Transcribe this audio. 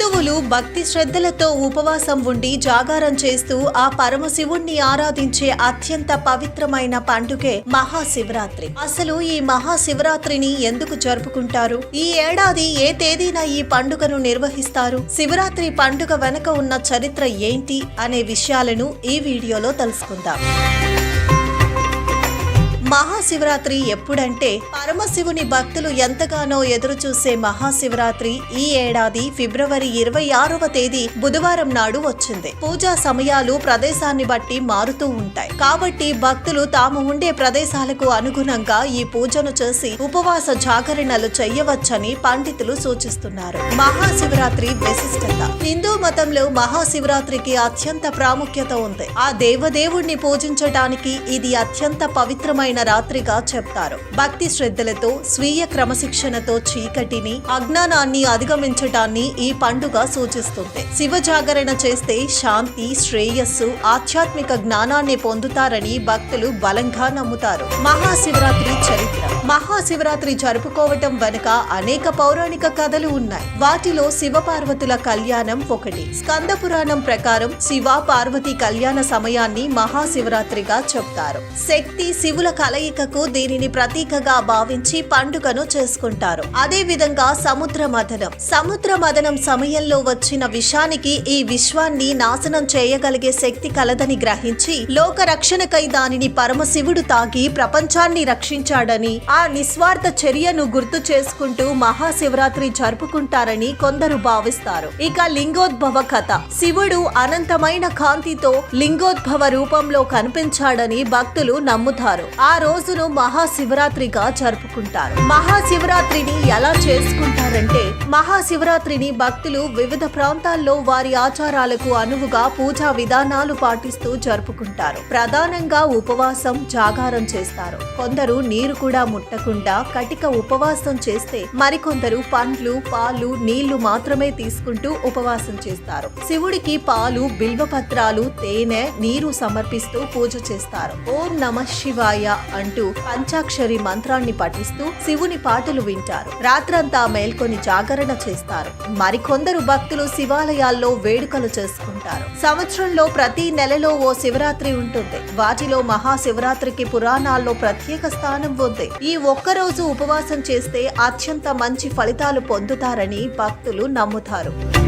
హిందువులు భక్తి శ్రద్ధలతో ఉపవాసం ఉండి జాగారం చేస్తూ ఆ పరమశివుణ్ణి ఆరాధించే అత్యంత పవిత్రమైన పండుగే మహాశివరాత్రి. అసలు ఈ మహాశివరాత్రిని ఎందుకు జరుపుకుంటారు? ఈ ఏడాది ఏ తేదీన ఈ పండుగను నిర్వహిస్తారు? శివరాత్రి పండుగ వెనక ఉన్న చరిత్ర ఏంటి? అనే విషయాలను ఈ వీడియోలో తెలుసుకుందాం. మహాశివరాత్రి ఎప్పుడంటే పరమశివుని భక్తులు ఎంతగానో ఎదురు చూసే మహాశివరాత్రి ఈ ఏడాది ఫిబ్రవరి ఇరవై ఆరవ తేదీ బుధవారం నాడు వచ్చింది. పూజా సమయాలు ప్రదేశాన్ని బట్టి మారుతూ ఉంటాయి. కాబట్టి భక్తులు తాము ఉండే ప్రదేశాలకు అనుగుణంగా ఈ పూజను చేసి ఉపవాస జాగరణలు చేయవచ్చని పండితులు సూచిస్తున్నారు. మహాశివరాత్రి విశిష్టత. హిందూ మతంలో మహాశివరాత్రికి అత్యంత ప్రాముఖ్యత ఉంది. ఆ దేవదేవుణ్ణి పూజించడానికి ఇది అత్యంత పవిత్రమైన రాత్రిగా చెప్తారు. భక్తి శ్రద్ధలతో స్వీయ క్రమశిక్షణతో చీకటిని అజ్ఞానాన్ని అధిగమించటాన్ని ఈ పండుగ సూచిస్తుంది. శివ జాగరణ చేస్తే శాంతి శ్రేయస్సు ఆధ్యాత్మిక జ్ఞానాన్ని పొందుతారని భక్తులు బలంగా నమ్ముతారు. మహాశివరాత్రి చరిత్ర. మహాశివరాత్రి జరుపుకోవటం వెనుక అనేక పౌరాణిక కథలు ఉన్నాయి. వాటిలో శివ పార్వతుల కళ్యాణం ఒకటి. స్కంద పురాణం ప్రకారం శివ పార్వతి కళ్యాణ సమయాన్ని మహాశివరాత్రిగా చెప్తారు. శక్తి శివుల కలయికకు దీనిని ప్రతీకగా భావించి పండుగను చేసుకుంటారు. అదే విధంగా సముద్ర మదనం. సముద్ర మదనం సమయంలో వచ్చిన విషానికి ఈ విశ్వాన్ని నాశనం చేయగలిగే శక్తి కలదని గ్రహించి లోక రక్షణకై దానిని పరమశివుడు తాగి ప్రపంచాన్ని రక్షించాడని ఆ నిస్వార్థ చర్యను గుర్తు చేసుకుంటూ మహాశివరాత్రి జరుపుకుంటారని కొందరు భావిస్తారు. ఇక లింగోద్భవ కథ. శివుడు అనంతమైన కాంతితో లింగోద్భవ రూపంలో కనిపించాడని భక్తులు నమ్ముతారు. ఆ రోజును మహాశివరాత్రిగా జరుపుకుంటారు. మహాశివరాత్రిని ఎలా చేసుకుంటారంటే మహాశివరాత్రిని భక్తులు వివిధ ప్రాంతాల్లో వారి ఆచారాలకు అనువుగా పూజా విధానాలు పాటిస్తూ జరుపుకుంటారు. ప్రధానంగా ఉపవాసం జాగారం చేస్తారు. కొందరు నీరు కూడా ముట్టకుండా కటిక ఉపవాసం చేస్తే మరికొందరు పండ్లు పాలు నీళ్ళు మాత్రమే తీసుకుంటూ ఉపవాసం చేస్తారు. శివుడికి పాలు బిల్వపత్రాలు తేనె నీరు సమర్పిస్తూ పూజ చేస్తారు. ఓం నమ శివాయ. అంటూ పంచాక్షరి మంత్రాన్ని పఠిస్తూ శివుని పాటలు వింటారు. రాత్రంతా మేల్కొని జాగరణ చేస్తారు. మరికొందరు భక్తులు శివాలయాల్లో వేడుకలు చేసుకుంటారు. సంవత్సరంలో ప్రతి నెలలో ఓ శివరాత్రి ఉంటుంది. వాటిలో మహాశివరాత్రికి పురాణాల్లో ప్రత్యేక స్థానం ఉంది. ఈ ఒక్కరోజు ఉపవాసం చేస్తే అత్యంత మంచి ఫలితాలు పొందుతారని భక్తులు నమ్ముతారు.